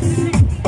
Sick.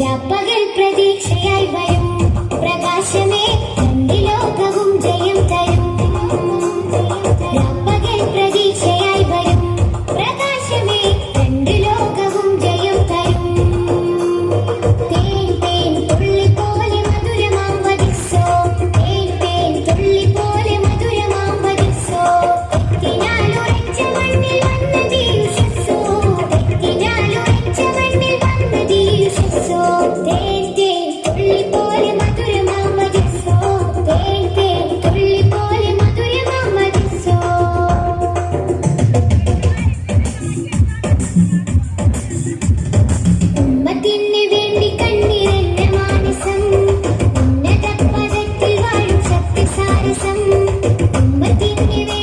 രാപ്പകൽ പ്രതീക്ഷയായി വരും ഉമ്മ തിങ്ങി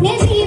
Yes,